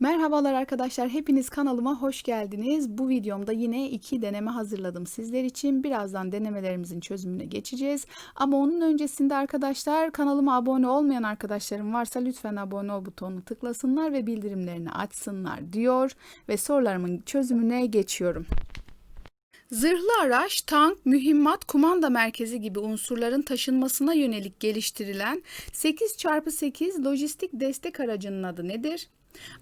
Merhabalar arkadaşlar, hepiniz kanalıma hoş geldiniz. Bu videomda yine iki deneme hazırladım sizler için. Birazdan denemelerimizin çözümüne geçeceğiz. Ama onun öncesinde arkadaşlar kanalıma abone olmayan arkadaşlarım varsa lütfen abone ol butonunu tıklasınlar ve bildirimlerini açsınlar diyor. Ve sorularımın çözümüne geçiyorum. Zırhlı araç, tank, mühimmat, kumanda merkezi gibi unsurların taşınmasına yönelik geliştirilen 8x8 lojistik destek aracının adı nedir?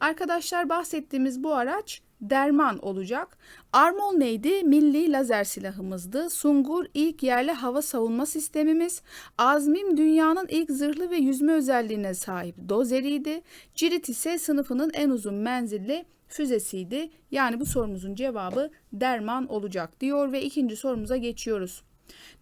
Arkadaşlar bahsettiğimiz bu araç derman olacak. Armol neydi? Milli lazer silahımızdı. Sungur ilk yerli hava savunma sistemimiz. Azmim dünyanın ilk zırhlı ve yüzme özelliğine sahip dozeriydi. Cirit ise sınıfının en uzun menzilli füzesiydi. Yani bu sorumuzun cevabı derman olacak diyor ve ikinci sorumuza geçiyoruz.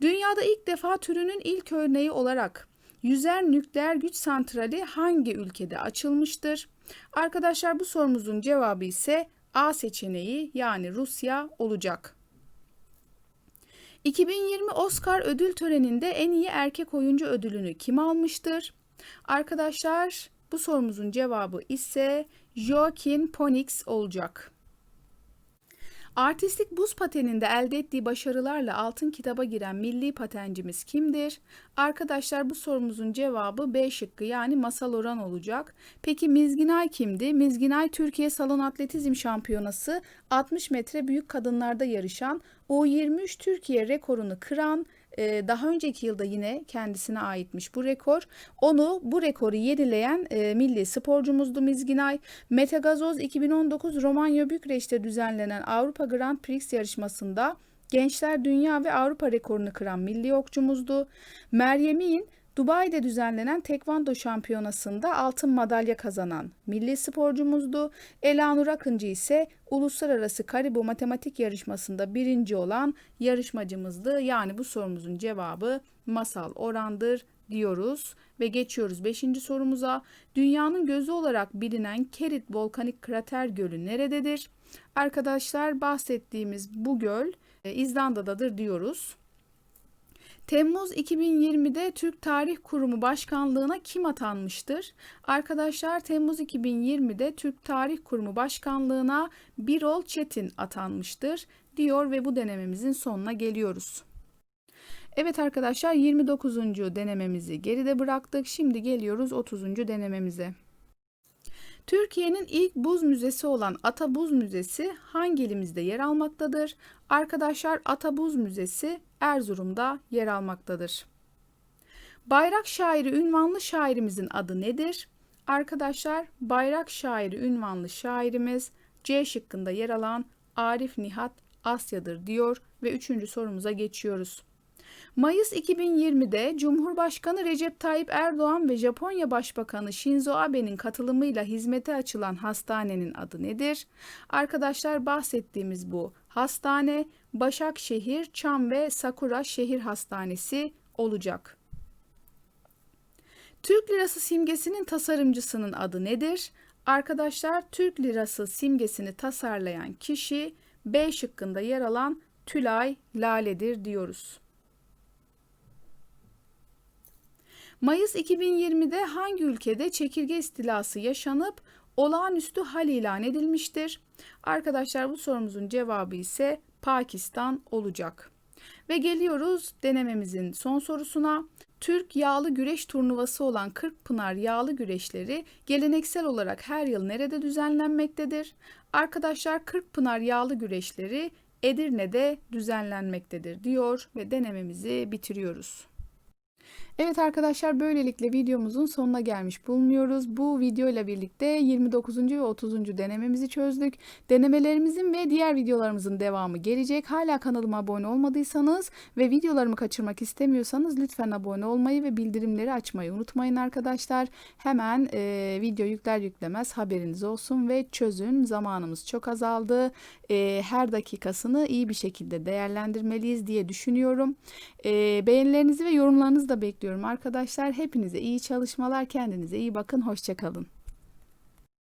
Dünyada ilk defa türünün ilk örneği olarak yüzer nükleer güç santrali hangi ülkede açılmıştır? Arkadaşlar bu sorumuzun cevabı ise A seçeneği yani Rusya olacak. 2020 Oscar ödül töreninde en iyi erkek oyuncu ödülünü kim almıştır? Arkadaşlar bu sorumuzun cevabı ise Joaquin Phoenix olacak. Artistik buz pateninde elde ettiği başarılarla altın kitaba giren milli patencimiz kimdir? Arkadaşlar bu sorumuzun cevabı B şıkkı yani Masal Oran olacak. Peki Mizginay kimdi? Mizginay Türkiye Salon Atletizm Şampiyonası 60 metre büyük kadınlarda yarışan U23 Türkiye rekorunu kıran e, daha önceki yılda yine kendisine aitmiş bu rekor. Onu bu rekoru yenileyen e, milli sporcumuzdu Mizginay. Metagazoz 2019 Romanya Bükreş'te düzenlenen Avrupa Grand Prix yarışmasında Gençler Dünya ve Avrupa rekorunu kıran milli okçumuzdu. Meryem'in Dubai'de düzenlenen Tekvando Şampiyonası'nda altın madalya kazanan milli sporcumuzdu. Elanur Akıncı ise uluslararası Karibu matematik yarışmasında birinci olan yarışmacımızdı. Yani bu sorumuzun cevabı masal orandır diyoruz ve geçiyoruz 5. sorumuza. Dünyanın gözü olarak bilinen Kerit Volkanik Krater Gölü nerededir? Arkadaşlar bahsettiğimiz bu göl e, İzlanda'dadır diyoruz. Temmuz 2020'de Türk Tarih Kurumu Başkanlığına kim atanmıştır? Arkadaşlar Temmuz 2020'de Türk Tarih Kurumu Başkanlığına Birol Çetin atanmıştır diyor ve bu denememizin sonuna geliyoruz. Evet arkadaşlar 29. denememizi geride bıraktık. Şimdi geliyoruz 30. denememize. Türkiye'nin ilk buz müzesi olan Ata Buz Müzesi hangi ilimizde yer almaktadır? Arkadaşlar Ata Buz Müzesi Erzurum'da yer almaktadır. Bayrak şairi ünvanlı şairimizin adı nedir? Arkadaşlar bayrak şairi ünvanlı şairimiz C şıkkında yer alan Arif Nihat Asya'dır diyor ve üçüncü sorumuza geçiyoruz. Mayıs 2020'de Cumhurbaşkanı Recep Tayyip Erdoğan ve Japonya Başbakanı Shinzo Abe'nin katılımıyla hizmete açılan hastanenin adı nedir? Arkadaşlar bahsettiğimiz bu hastane Başakşehir, Çam ve Sakura Şehir Hastanesi olacak. Türk lirası simgesinin tasarımcısının adı nedir? Arkadaşlar Türk lirası simgesini tasarlayan kişi B şıkkında yer alan Tülay Lale'dir diyoruz. Mayıs 2020'de hangi ülkede çekirge istilası yaşanıp olağanüstü hal ilan edilmiştir? Arkadaşlar bu sorumuzun cevabı ise Pakistan olacak. Ve geliyoruz denememizin son sorusuna. Türk yağlı güreş turnuvası olan Kırkpınar yağlı güreşleri geleneksel olarak her yıl nerede düzenlenmektedir? Arkadaşlar Kırkpınar yağlı güreşleri Edirne'de düzenlenmektedir diyor ve denememizi bitiriyoruz. Evet arkadaşlar böylelikle videomuzun sonuna gelmiş bulunuyoruz. Bu video ile birlikte 29. ve 30. denememizi çözdük. Denemelerimizin ve diğer videolarımızın devamı gelecek. Hala kanalıma abone olmadıysanız ve videolarımı kaçırmak istemiyorsanız lütfen abone olmayı ve bildirimleri açmayı unutmayın arkadaşlar. Hemen e, video yükler yüklemez haberiniz olsun ve çözün. Zamanımız çok azaldı. E, her dakikasını iyi bir şekilde değerlendirmeliyiz diye düşünüyorum. E, beğenilerinizi ve yorumlarınızı da bekliyorum bekliyorum arkadaşlar. Hepinize iyi çalışmalar. Kendinize iyi bakın. Hoşçakalın.